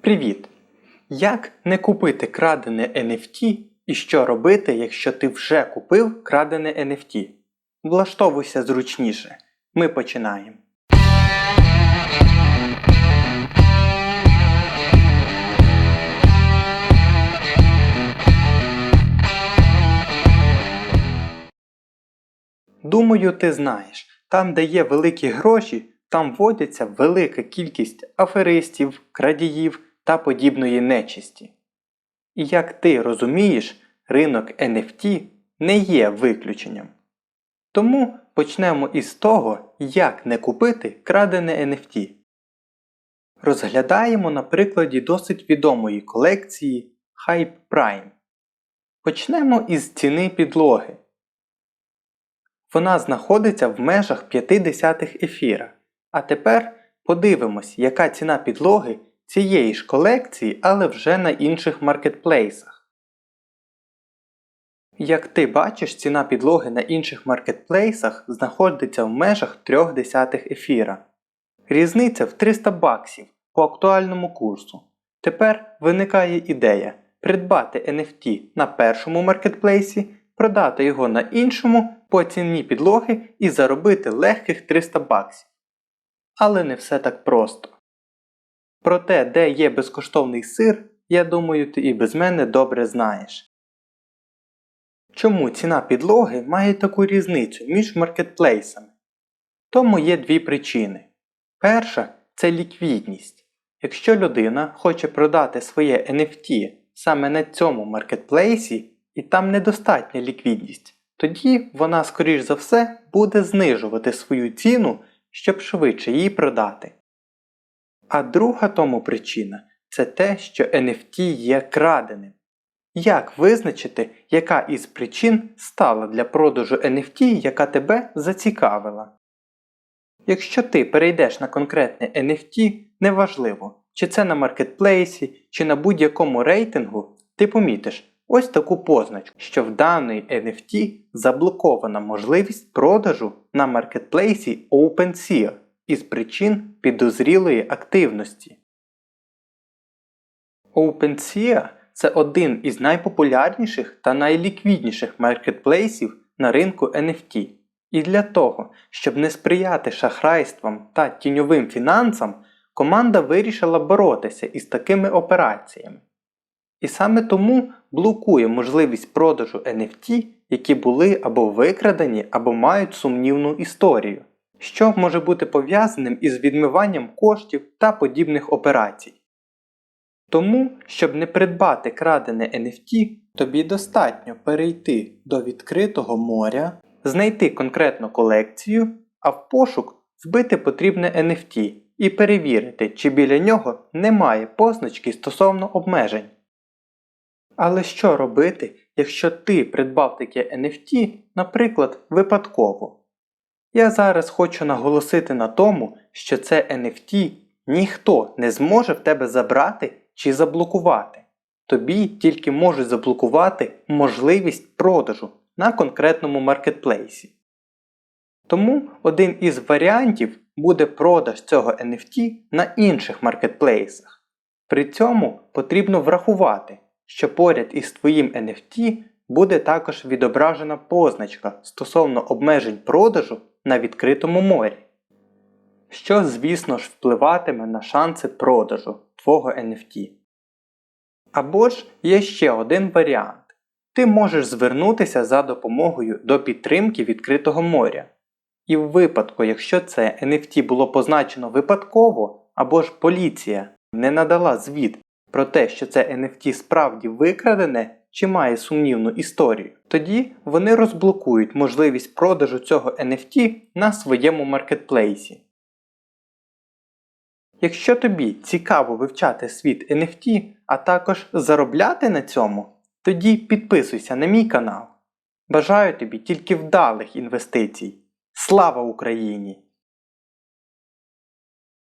Привіт! Як не купити крадене NFT і що робити, якщо ти вже купив крадене NFT? Влаштовуйся зручніше. Ми починаємо. Думаю, ти знаєш, там, де є великі гроші, там водяться велика кількість аферистів, крадіїв та подібної нечисті. І як ти розумієш, ринок NFT не є виключенням. Тому почнемо із того, як не купити крадене NFT. Розглядаємо на прикладі досить відомої колекції Hype Prime. Почнемо із ціни підлоги. Вона знаходиться в межах 50 ефіра. А тепер подивимось, яка ціна підлоги цієї ж колекції, але вже на інших маркетплейсах. Як ти бачиш, ціна підлоги на інших маркетплейсах знаходиться в межах 3 десятих ефіра. Різниця в 300 баксів по актуальному курсу. Тепер виникає ідея придбати NFT на першому маркетплейсі, продати його на іншому по ціні підлоги і заробити легких 300 баксів. Але не все так просто. Про те, де є безкоштовний сир, я думаю, ти і без мене добре знаєш. Чому ціна підлоги має таку різницю між маркетплейсами? Тому є дві причини. Перша це ліквідність. Якщо людина хоче продати своє NFT саме на цьому маркетплейсі і там недостатня ліквідність, тоді вона, скоріш за все, буде знижувати свою ціну, щоб швидше її продати. А друга тому причина це те, що NFT є краденим. Як визначити, яка із причин стала для продажу NFT, яка тебе зацікавила? Якщо ти перейдеш на конкретне NFT, неважливо, чи це на маркетплейсі, чи на будь-якому рейтингу, ти помітиш ось таку позначку, що в даної NFT заблокована можливість продажу на маркетплейсі OpenSea із причин підозрілої активності. OpenSea це один із найпопулярніших та найліквідніших маркетплейсів на ринку NFT. І для того, щоб не сприяти шахрайствам та тіньовим фінансам, команда вирішила боротися із такими операціями. І саме тому блокує можливість продажу NFT, які були або викрадені, або мають сумнівну історію, що може бути пов'язаним із відмиванням коштів та подібних операцій. Тому, щоб не придбати крадене NFT, тобі достатньо перейти до відкритого моря, знайти конкретну колекцію, а в пошук вбити потрібне NFT і перевірити, чи біля нього немає позначки стосовно обмежень. Але що робити, якщо ти придбав таке NFT, наприклад, випадково? Я зараз хочу наголосити на тому, що це NFT ніхто не зможе в тебе забрати чи заблокувати. Тобі тільки можуть заблокувати можливість продажу на конкретному маркетплейсі. Тому один із варіантів буде продаж цього NFT на інших маркетплейсах. При цьому потрібно врахувати, що поряд із твоїм NFT буде також відображена позначка стосовно обмежень продажу на відкритому морі, що, звісно ж, впливатиме на шанси продажу твого NFT. Або ж є ще один варіант. Ти можеш звернутися за допомогою до підтримки відкритого моря. І в випадку, якщо це NFT було позначено випадково, або ж поліція не надала звіт про те, що це NFT справді викрадене чи має сумнівну історію, тоді вони розблокують можливість продажу цього NFT на своєму маркетплейсі. Якщо тобі цікаво вивчати світ NFT, а також заробляти на цьому, тоді підписуйся на мій канал. Бажаю тобі тільки вдалих інвестицій. Слава Україні!